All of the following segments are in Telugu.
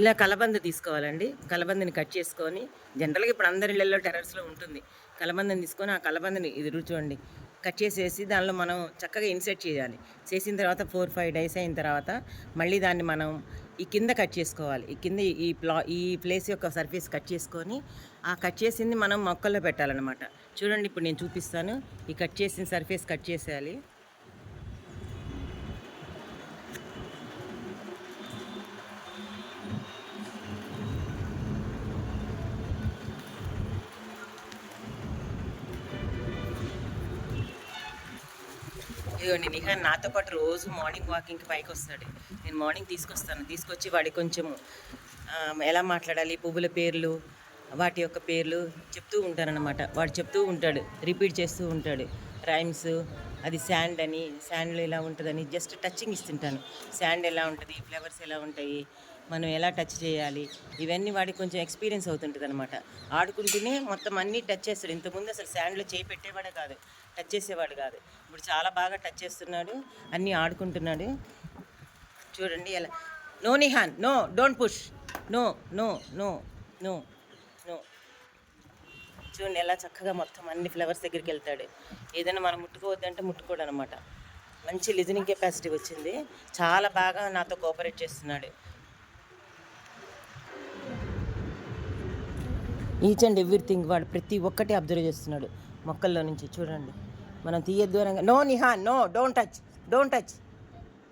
ఇలా కలబంద తీసుకోవాలండి. కలబందని కట్ చేసుకొని జనరల్గా ఇప్పుడు అందరి ఇళ్ళల్లో టెరర్స్లో ఉంటుంది. కలబందని తీసుకొని ఆ కలబందని ఇది చూడండి. కట్ చేసేసి దానిలో మనం చక్కగా ఇన్సెట్ చేయాలి. చేసిన తర్వాత ఫోర్ ఫైవ్ డేస్ అయిన తర్వాత మళ్ళీ దాన్ని మనం ఈ కింద కట్ చేసుకోవాలి. ఈ కింద ఈ ప్లా ఈ ప్లేస్ యొక్క సర్ఫేస్ కట్ చేసుకొని ఆ కట్ చేసింది మనం మొక్కల్లో పెట్టాలన్నమాట. చూడండి ఇప్పుడు నేను చూపిస్తాను. ఈ కట్ చేసిన సర్ఫేస్ కట్ చేసేయాలి. ఇదిగోండి నిహాన్ నాతో పాటు రోజు మార్నింగ్ వాకింగ్కి పైకి వస్తాడు. నేను మార్నింగ్ తీసుకొస్తాను. తీసుకొచ్చి వాడి కొంచెం ఎలా మాట్లాడాలి పువ్వుల పేర్లు వాటి యొక్క పేర్లు చెప్తూ ఉంటానన్నమాట. వాడు చెప్తూ ఉంటాడు రిపీట్ చేస్తూ ఉంటాడు. రైమ్స్ అది శాండ్ అని శాండ్లో ఎలా ఉంటుందని జస్ట్ టచింగ్ ఇస్తుంటాను. శాండ్ ఎలా ఉంటుంది ఫ్లవర్స్ ఎలా ఉంటాయి మనం ఎలా టచ్ చేయాలి? ఇవన్నీ వాడికి కొంచెం ఎక్స్పీరియన్స్ అవుతుంటుంది అనమాట ఆడుకుంటూనే మొత్తం అన్నీ టచ్ చేస్తాడు. ఇంతకుముందు అసలు శాండ్లో చేయి పెట్టేవాడే కాదు. టచ్ చేసేవాడు కాదు. ఇప్పుడు చాలా బాగా టచ్ చేస్తున్నాడు. అన్నీ ఆడుకుంటున్నాడు. చూడండి ఎలా. No Nihan no don't push no no no no no చూడండి ఎలా చక్కగా మొత్తం అన్ని ఫ్లవర్స్ దగ్గరికి వెళ్తాడు. ఏదైనా మనం ముట్టుకోవద్దంటే ముట్టుకోడు అనమాట మంచి లిజనింగ్ కెపాసిటీ వచ్చింది. చాలా బాగా నాతో కోఆపరేట్ చేస్తున్నాడు. ఈచ్ అండ్ ఎవ్రీథింగ్ వాడు ప్రతి ఒక్కటి అబ్జర్వ్ చేస్తున్నాడు. మొక్కల్లో నుంచి చూడండి. మనం తీయద్దు అనగా no Niha no don't touch don't touch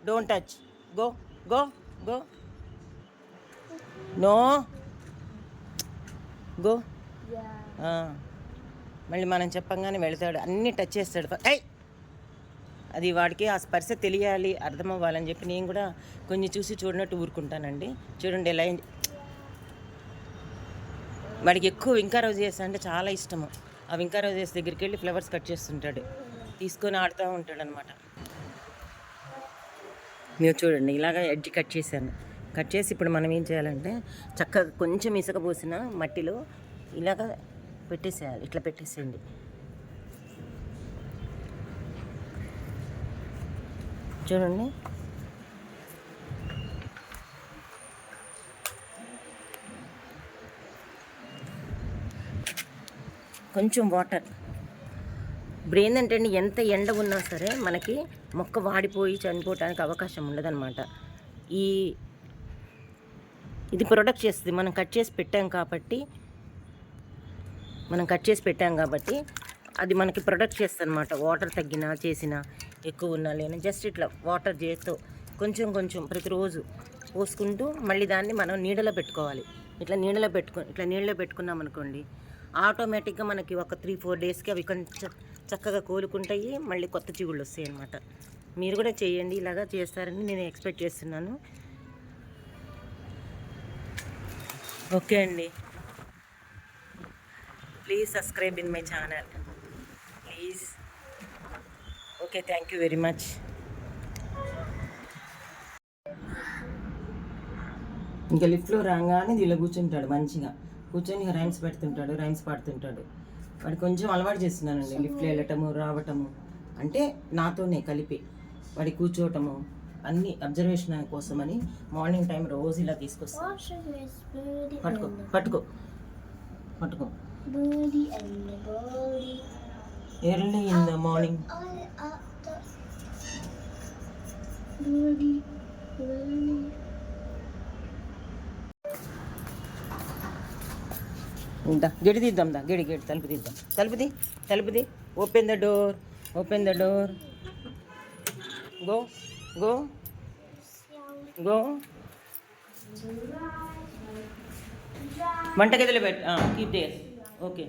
don't touch go go go no go మళ్ళీ మనం చెప్పంగానే వెళ్తాడు. అన్నీ టచ్ చేస్తాడు. ఐ అది వాడికి ఆ స్పర్శ తెలియాలి అర్థం అవ్వాలని చెప్పి నేను కూడా కొన్ని చూసి చూడనట్టు ఊరుకుంటానండి. చూడండి ఎలా వాడికి ఎక్కువ వింకా రోజెస్ అంటే చాలా ఇష్టము. ఆ వింకా రోజెస్ దగ్గరికి వెళ్ళి ఫ్లవర్స్ కట్ చేస్తుంటాడు. తీసుకొని ఆడుతూ ఉంటాడు అనమాట మీరు చూడండి ఇలాగ ఎడ్జ్ కట్ చేశాను. కట్ చేసి ఇప్పుడు మనం ఏం చేయాలంటే చక్కగా కొంచెం ఇసుక పోసిన మట్టిలో ఇలాగ పెట్టేసేయాలి. ఇట్లా పెట్టేసేయండి. చూడండి. కొంచెం వాటర్. ఇప్పుడు ఏంటంటే అండి ఎంత ఎండ ఉన్నా సరే మనకి మొక్క వాడిపోయి చనిపోవటానికి అవకాశం ఉండదన్నమాట. ఈ ఇది ప్రొడక్ట్ చేస్తుంది. మనం కట్ చేసి పెట్టాం కాబట్టి మనం కట్ చేసి పెట్టాం కాబట్టి అది మనకి ప్రొడక్ట్ చేస్తుంది అనమాట వాటర్ తగ్గినా చేసినా ఎక్కువ ఉన్నా లేని జస్ట్ ఇట్లా వాటర్ చేస్తూ కొంచెం కొంచెం ప్రతిరోజు పోసుకుంటూ మళ్ళీ దాన్ని మనం నీడలో పెట్టుకోవాలి. ఇట్లా నీడలో పెట్టుకో ఇట్లా నీడలో పెట్టుకున్నాం అనుకోండి ఆటోమేటిక్గా మనకి ఒక త్రీ ఫోర్ డేస్కి అవి కొంచెం చక్కగా కోలుకుంటాయి. మళ్ళీ కొత్త చిగుళ్ళు వస్తాయి అన్నమాట. మీరు కూడా చేయండి ఇలాగా చేస్తారని నేను ఎక్స్పెక్ట్ చేస్తున్నాను. ఓకే అండి. Please subscribe in my channel. Please. Okay thank you very much. ఇంకా లిఫ్ట్లో రాగానే ఇలా కూర్చుంటాడు మంచిగా. కూర్చొని రైమ్స్ పెడుతుంటాడు రైమ్స్ పాడుతుంటాడు. వాడు కొంచెం అలవాటు చేస్తున్నానండి. లిఫ్ట్లో వెళ్ళటము రావటము. అంటే నాతోనే కలిపి వాడి కూర్చోవటము అన్ని అబ్జర్వేషన్ కోసమని మార్నింగ్ టైం రోజు ఇలా తీసుకొస్తాను పట్టుకో పట్టుకో. పట్టుకో. ఎర్లీ ఇన్ ద మార్నింగ్ దా గడి తీద్దాం దా. గడి గడి తలుపు తీద్దాం. తలుపుది తలుపుది open the door open the door go go go వంటగదిలో పెట్ట. Keep day okay